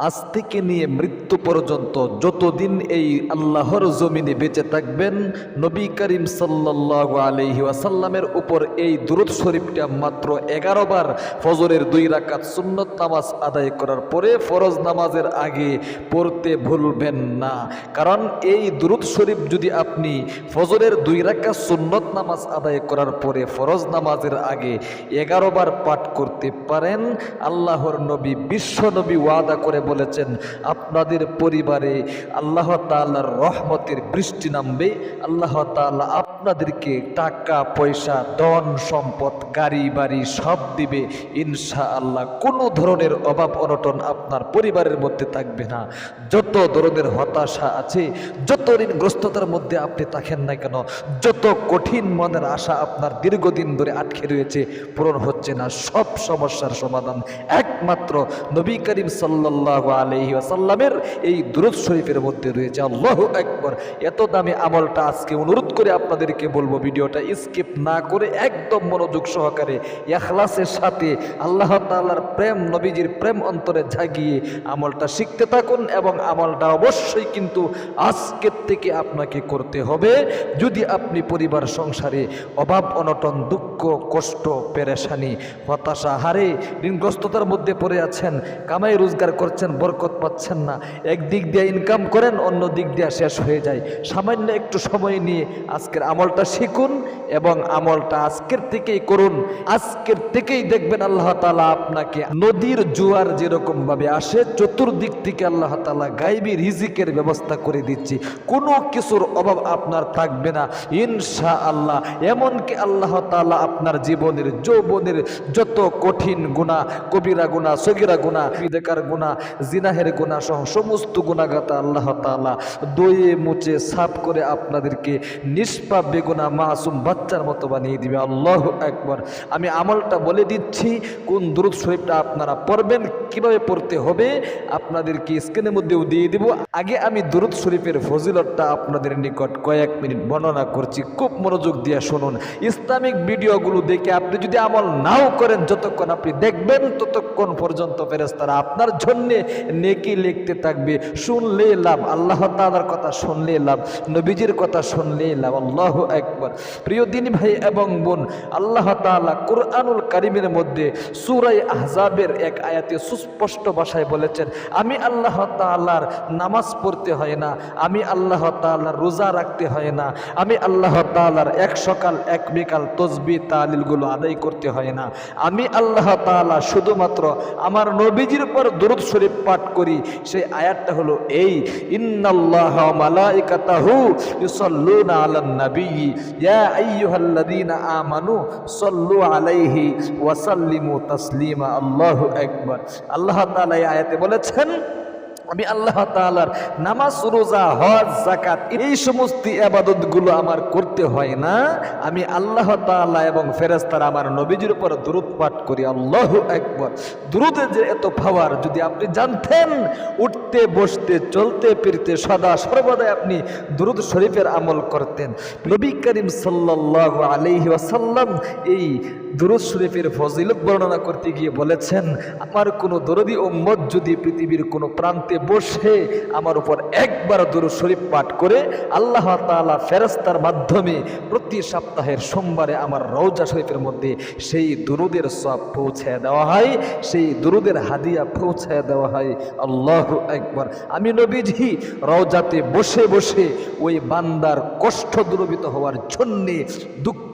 আজ থেকে নিয়ে মৃত্যু পর্যন্ত যতদিন এই আল্লাহর জমিনে বেঁচে থাকবেন, নবী করিম সাল্লাহ আলহি ওয়াসাল্লামের উপর এই দুরুদ শরীফটা মাত্র এগারো বার ফজরের দুই রাকাত সুন্নত নামাজ আদায় করার পরে ফরজ নামাজের আগে পড়তে ভুলবেন না। কারণ এই দুরুদ শরীফ যদি আপনি ফজরের দুই রাকাত সুন্নত নামাজ আদায় করার পরে ফরজ নামাজের আগে এগারো বার পাঠ করতে পারেন, আল্লাহর নবী, বিশ্ব নবী ওয়াদা করে বলেছেন, আপনাদের পরিবারে আল্লাহ তাআলার রহমতের বৃষ্টি নামবে, আল্লাহ তাআলা আপনাদেরকে টাকা, পয়সা, ধন, সম্পদ, গাড়ি, বাড়ি সব দিবে। ইনশা আল্লাহ কোনো ধরনের অভাব অনটন আপনার পরিবারের মধ্যে থাকবে না। যত ধরনের হতাশা আছে, যত ঋণগ্রস্ততার মধ্যে আপনি থাকেন না কেন, যত কঠিন মনের আশা আপনার দীর্ঘদিন ধরে আটকে রয়েছে, পূরণ হচ্ছে না, সব সমস্যার সমাধান। একমাত্র নবী করিম সাল্লাহ আসাল্লামের এই দুরুদ শরীফের মধ্যে রয়েছে। আল্লাহ একবার এত দামি আমলটা আজকে অনুরোধ করে আপনাদেরকে বলব, ভিডিওটা স্কিপ না করে একদম মনোযোগ সহকারে এখলাসের সাথে আল্লাহ তাআলার প্রেম, নবীজির প্রেম অন্তরে জাগিয়ে আমলটা শিখতে থাকুন এবং আমলটা অবশ্যই কিন্তু আজকের থেকে আপনাকে করতে হবে। যদি আপনি পরিবার, সংসারে অভাব, অনটন, দুঃখ, কষ্ট, পেরেশানি, হতাশা, হারে ঋণগ্রস্ততার মধ্যে পড়ে আছেন, কামাই রোজগার করছেন বরকত পাচ্ছেন না। এক দিক দিয়ে ইনকাম করেন, অন্য দিক দিয়ে শেষ হয়ে যায়। সামান্য একটু সময় নিয়ে আজকের আমলটা শিখুন এবং আমলটা আজকের থেকেই করুন। আজকের থেকেই দেখবেন আল্লাহ তালা আপনাকে নদীর জোয়ার যেরকম ভাবে আসে, চতুর্দিক থেকে আল্লাহ তালা গাইবি রিজিকের ব্যবস্থা করে দিচ্ছি। কোনো কিছুর অভাব আপনার থাকবে না। ইনশা আল্লাহ এমনকি আল্লাহ তালা আপনার জীবনের, যৌবনের যত কঠিন গুণা কবিরা গুণা সগিরা গুণা বিদেকার গুণা জিনাহের গুণা সহ সমস্ত গুণাগাতা আল্লাহ তালা দয়ে মুচে সাফ করে আপনাদেরকে নিষ্পাপ বেগুনা মাসুম বাচ্চার মতো বানিয়ে দিবে। আল্লাহ একবার আমি আমলটা বলে দিচ্ছি, কোন দুরুদ শরীফটা আপনারা পড়বেন, কীভাবে পড়তে হবে, আপনাদেরকে স্ক্রিনের মধ্যেও দিয়ে দিব। আগে আমি দুরুদ শরীফের ফজিলতটা আপনাদের নিকট কয়েক মিনিট বর্ণনা করছি। খুব মনোযোগ দিয়ে শুনুন। ইসলামিক ভিডিওগুলো দেখে আপনি যদি আমল নাও করেন, যতক্ষণ আপনি দেখবেন, ততক্ষণ পর্যন্ত ফেরেস্তারা আপনার জন্যে নেকি লিখতে থাকবে। শুনলে লাভ, আল্লাহ তাআলার কথা শুনলে লাভ, নবীজির কথা শুনলে লাভ, আল্লাহ একবার প্রিয় দিনী ভাই এবং বোন, আল্লাহ তাআলা কোরআনুল কারিমের মধ্যে সুরাই আহজাবের এক আয়াতে সুস্পষ্ট ভাষায় বলেছেন, আমি আল্লাহ তাআলার নামাজ পড়তে হয় না, আমি আল্লাহ তাআলার রোজা রাখতে হয় না, আমি আল্লাহ তাআলার এক সকাল, এক বিকাল তসবি, তালিলগুলো আদায় করতে হয় না, আমি আল্লাহ তাআলা শুধুমাত্র আমার নবীজির উপর দরুদ শরীফ পাঠ করি, সেই আয়াতটা হলো এই, ইন্নাল্লাহ মালাইকাতাহু ইউসাল্লুনা আলান নবী। ইয়া আইয়ুহাল্লাযীনা আমানু সাল্লু আলাইহি ওয়া সাল্লিমু তাসলিমা। আল্লাহু আকবার। আল্লাহ তাআলা এই আয়াতে বলেছেন আমি আল্লাহ তাআলার নামাজ, রোজা, হজ জাকাত এই সমস্ত আবাদতগুলো আমার করতে হয় না। আমি আল্লাহ তাআলা এবং ফেরেশতারা আমার নবীজির উপর দরুদ পাঠ করি। আল্লাহ আকবার। দরুদের যে এত পাওয়ার যদি আপনি জানতেন, উঠতে, বসতে, চলতে, ফিরতে, সদা সর্বদাই আপনি দরুদ শরীফের আমল করতেন। নবী করিম সাল্লাল্লাহু আলাইহি ওয়াসাল্লাম এই দুরুদ শরীফের ফজিলত বর্ণনা করতে গিয়ে বলেছেন, আমার কোনো দরদি উম্মত যদি পৃথিবীর কোনো প্রান্তে বসে আমার উপর একবার দুরুদ শরীফ পাঠ করে আল্লাহ তাআলা ফেরেশতার মাধ্যমে প্রতি সপ্তাহের সোমবারে আমার রওজা শরীফের মধ্যে সেই দুরুদের সব পৌঁছে দেওয়া হয়, সেই দুরুদের হাদিয়া পৌঁছে দেওয়া হয়। আল্লাহ একবার আমি নবীজি রওজাতে বসে বসে ওই বান্দার কষ্ট দূরবিত হওয়ার জন্যে দুঃখ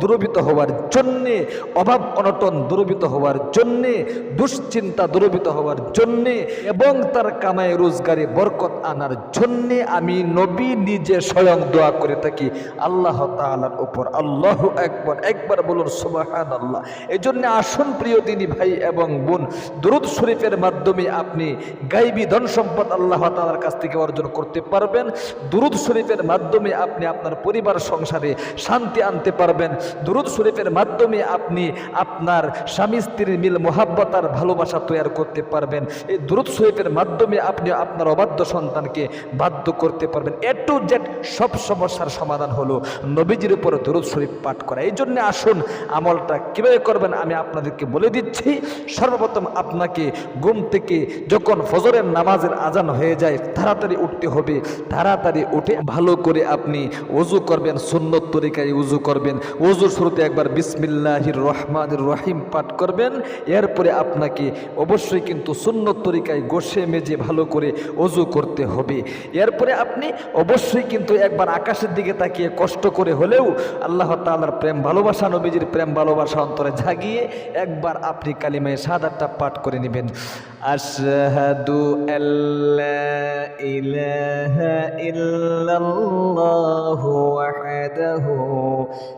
দূরবিত হওয়ার জন্যে, অভাব অনটন দূরবিত হওয়ার জন্যে, দুশ্চিন্তা দূরবিত হওয়ার জন্যে এবং তার কামায় রোজগারে বরকত আনার জন্যে আমি নবী নিজে স্বয়ং দোয়া করে থাকি। আল্লাহ তাআলার উপর। আল্লাহ একবার একবার বলুন সুবাহান আল্লাহ এই জন্য আসুন প্রিয় দিনী ভাই এবং বোন, দুরুদ শরীফের মাধ্যমে আপনি গাইবী ধন সম্পদ আল্লাহ তালার কাছ থেকে অর্জন করতে পারবেন। দুরুদ শরীফের মাধ্যমে আপনি আপনার পরিবার সংসারে শান্তি আনতে পারবেন। দুরুদ শরীফের মাধ্যমে আপনি আপনার স্বামী স্ত্রীর মিল, মোহাব্বত আর ভালোবাসা তৈরি করতে পারবেন। এই দুরুদ শরীফের মাধ্যমে আপনি আপনার অবাধ্য সন্তানকে বাধ্য করতে পারবেন। এ টু জেড সব সমস্যার সমাধান হলো নবীজির উপর দুরুদ শরীফ পাঠ করা। এই জন্য আসুন, আমলটা কীভাবে করবেন আমি আপনাদেরকে বলে দিচ্ছি। সর্বপ্রথম আপনাকে ঘুম থেকে যখন ফজরের নামাজের আজান হয়ে যায়, তাড়াতাড়ি উঠতে হবে। তাড়াতাড়ি উঠে ভালো করে আপনি ওযু করবেন, সুন্নত তরিকায় উজু করবেন। ওযুর শুরুতে একবার বিসমিল্লাহির রহমানির রহিম পাঠ করবেন। এরপরে আপনাকে অবশ্যই কিন্তু সুন্নত তরিকায় গোসে মেজে ভালো করে অজু করতে হবে। এরপরে আপনি অবশ্যই কিন্তু একবার আকাশের দিকে তাকিয়ে কষ্ট করে হলেও আল্লাহ তাআলার প্রেম ভালোবাসা, নবীজির প্রেম ভালোবাসা অন্তরে জাগিয়ে একবার আপনি কালিমায় সাদারটা পাঠ করে নেবেন। আশহাদু আল্লা ইলাহা ইল্লাল্লাহু ওয়াহদাহু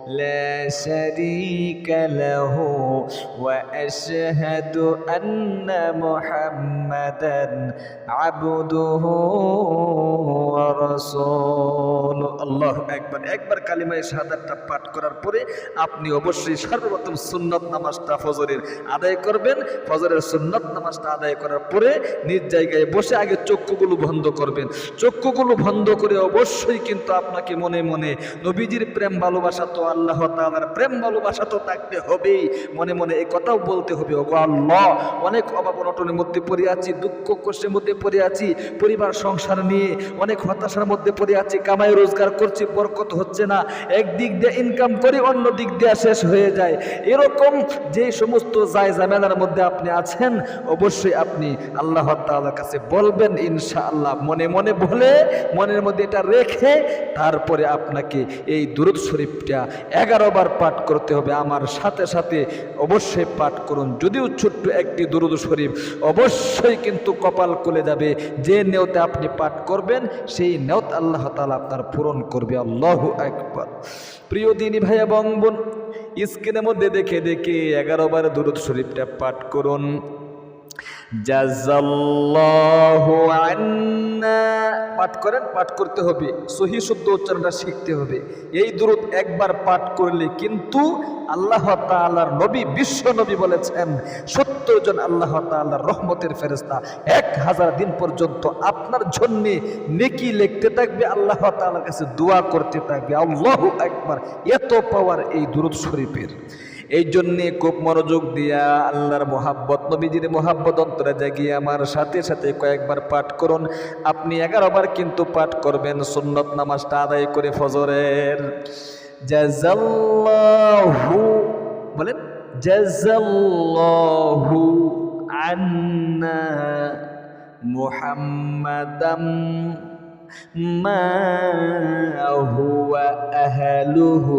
لا ওয়া আশহাদু আন্না মুহাম্মাদান আবদুহু ওয়া রাসূলুহু আল্লাহু আকবার একবার কালিমায়ে শাহাদাতটা পাঠ করার পরে আপনি অবশ্যই সর্বপ্রথম সুন্নত নামাজটা ফজরের আদায় করবেন। ফজরের সুন্নত নামাজটা আদায় করার পরে নিজ জায়গায় বসে আগে চক্ষুগুলো বন্ধ করবেন। চক্ষুগুলো বন্ধ করে অবশ্যই কিন্তু আপনাকে মনে মনে নবীজির প্রেম ভালোবাসা তো আল্লাহ তাআলার প্রেম ভালোবাসা তো থাকতে হবেই। মনে মনে এই কথাও বলতে হবে, ওগো আল্লাহ। অনেক অভাব অনটনের মধ্যে পড়ে আছি, দুঃখ কষ্টের মধ্যে পড়ে আছি, পরিবার, সংসার নিয়ে অনেক হতাশার মধ্যে পড়ে আছি, কামাই, রোজগার করছি, বরকত হচ্ছে না। একদিক দিয়ে ইনকাম করি, অন্য দিক দিয়ে শেষ হয়ে যায়। এরকম যে সমস্ত যায় জামেলার মধ্যে আপনি আছেন, অবশ্যই আপনি আল্লাহ তাআলার কাছে বলবেন, ইনশাআল্লাহ। মনে মনে বলে, মনের মধ্যে এটা রেখে তারপরে আপনাকে এই দুরুদ শরীফটা এগারো বার পাঠ করতে হবে। আমার সাথে সাথে অবশ্যই পাঠ করুন। যদিও ছোট্ট একটি দুরুদ শরীফ অবশ্যই কিন্তু কপাল খুলে যাবে। যে নেওতে আপনি পাঠ করবেন, সেই নেওত আল্লাহ তালা আপনার পূরণ করবে। আল্লাহ একবার প্রিয় দিনী ভাই এবং বোন, স্ক্রিনের মধ্যে দেখে দেখে এগারো বার দুরুদ শরীফটা পাঠ করুন। পাঠ করেন, পাঠ করতে হবে। সহি, শুদ্ধ উচ্চারণটা শিখতে হবে। এই দূরত একবার পাঠ করলে কিন্তু আল্লাহ তাআলার নবী, বিশ্ব নবী বলেছেন, সত্তর জন আল্লাহ তাআলার রহমতের ফেরেস্তা এক হাজার দিন পর্যন্ত আপনার জন্য নেকি লিখতে থাকবে, আল্লাহ তাআলার কাছে দোয়া করতে থাকবে। আল্লাহু একবার এত পাওয়ার এই দুরুদ শরীফের। এই জন্যে খুব মনোযোগ দিয়া আল্লাহর মোহাব্বত, নবীজির মোহাব্বত অন্তরে জাগিয়ে আমার সাথে সাথে কয়েকবার পাঠ করুন। আপনি এগারো বার কিন্তু পাঠ করবেন সুন্নত নামাজটা আদায় করে ফজরের। জাজাল্লাহু বলেন জাজাল্লাহু আন্না মুহাম্মাদাম মা হুয়া আহলুহু।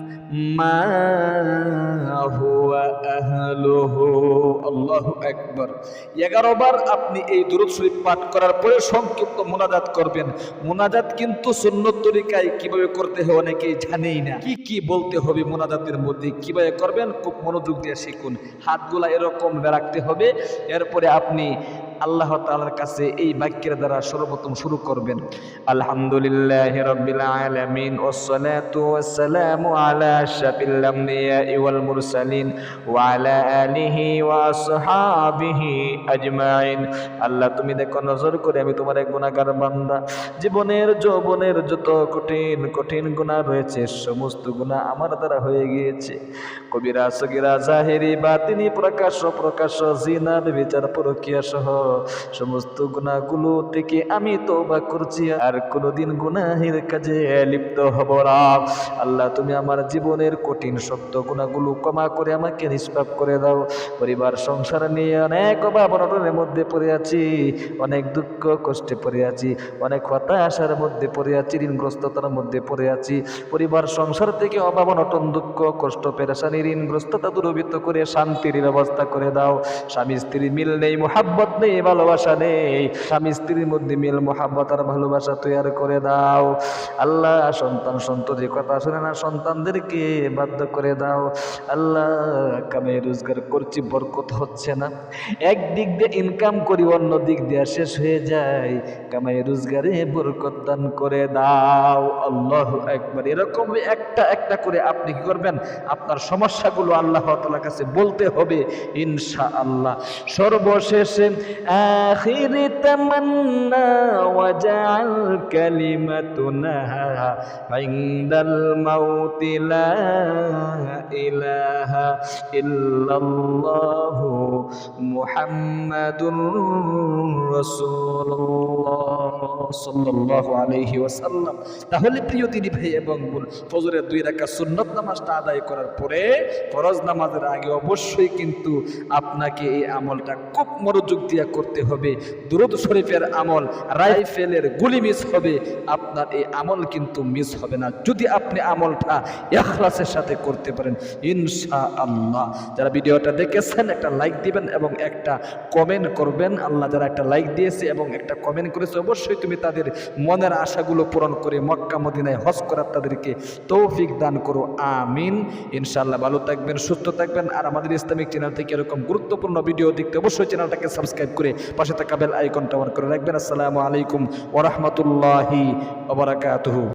মা হুয়া আহলুহু, আল্লাহু আকবার। 11 বার আপনি এই দরুদ শরীফ পাঠ করার পরে সংক্ষিপ্ত মুনাজাত করবেন। মোনাজাত কিন্তু সুন্নত তরিকায় কীভাবে করতে হয় অনেকেই জানেই না। কি কি বলতে হবে মোনাজাতের মধ্যে, কীভাবে করবেন, খুব মনোযোগ দিয়ে শিখুন। হাতগুলা এরকম রাখতে হবে। এরপরে আপনি আল্লাহ তাআলার কাছে এই বাক্যের দ্বারা সর্বপ্রথম শুরু করবেন। আলহামদুলিল্লাহ আলা আল্লাহ, তুমি দেখো, নজর করে আমি তোমার এক গুনাহগার বান্দা। জীবনের যৌবনের যত কঠিন কঠিন গুণা রয়েছে, সমস্ত গুনাহ আমার দ্বারা হয়ে গিয়েছে। কবিরা সগিরা জাহেরি বা তিনি প্রকাশ প্রকাশ জিনা বিচার প্রক্রিয়া সহ সমস্ত গুণাগুলো থেকে আমি তো তোবা করছি আর কোনোদিন গুনাহের কাজে লিপ্ত হব না। আল্লাহ, তুমি আমার জীবনের কঠিন শব্দ গুণাগুলো ক্ষমা করে আমাকে নিষ্পাপ করে দাও। পরিবার, সংসার নিয়ে অনেক অভাব মধ্যে পড়ে আছি, অনেক দুঃখ কষ্টে পড়ে আছি, অনেক হতাশার মধ্যে পড়ে আছি, ঋণগ্রস্ততার মধ্যে পড়ে আছি। পরিবার, সংসার থেকে অভাব অনটন, দুঃখ কষ্ট পেরেশানি ঋণগ্রস্ততা দূরবৃত্ত করে শান্তির ব্যবস্থা করে দাও। স্বামী স্ত্রী মিল নেই, মোহাব্বত নেই ভালোবাসা নেই। স্বামী স্ত্রীর মধ্যে মিল, মোহাব্বত আর ভালোবাসা তৈরি করে দাও। আল্লাহ সন্তান সন্ততি কথা শুনে না সন্তানদেরকে বাধ্য করে দাও। আল্লাহ কামে রোজগার করছি, বরকত হচ্ছে না। একদিক দিয়ে ইনকাম করি, অন্য দিক দিয়ে শেষ হয়ে যায়। কামাই রোজগারে বরকত দান করে দাও। আল্লাহ একবার এরকম একটা একটা করে আপনি কি করবেন? আপনার সমস্যাগুলো আল্লাহ তাআলার কাছে বলতে হবে ইনশা আল্লাহ সর্বশেষে آخر সাল্লাল্লাহু আলাইহি ওয়াসাল্লাম তাহলে প্রিয় তিনি ভাই এবং বোন, ফজরের দুই রাকাত সুন্নত নামাজটা আদায় করার পরে ফরজ নামাজের আগে অবশ্যই কিন্তু আপনাকে এই আমলটা খুব মনোযোগ দিয়ে করতে হবে দুরুদ শরীফের আমল, রাইফেলের গুলি মিস হবে, আপনার এই আমল কিন্তু মিস হবে না। যদি আপনি আমলটা ইখলাসের সাথে করতে পারেন ইনশা আল্লাহ যারা ভিডিওটা দেখেছেন, একটা লাইক দিবেন এবং একটা কমেন্ট করবেন। আল্লাহ যারা একটা লাইক দিয়েছে এবং একটা কমেন্ট করেছে, অবশ্যই তুমি তাদের মনের আশাগুলো পূরণ করে মক্কা, মদিনায় হজ করার তাদেরকে তৌফিক দান করো। আমিন। ইনশাআল্লাহ ভালো থাকবেন, সুস্থ থাকবেন। আর আমাদের ইসলামিক চ্যানেল থেকে এরকম গুরুত্বপূর্ণ ভিডিও দেখতে অবশ্যই চ্যানেলটাকে সাবস্ক্রাইব করে পাশে থাকা বেল আইকনটা অন করে রাখবেন। আসসালামু আলাইকুম ওরহমতুল্লাহি ওবরাকাতুহু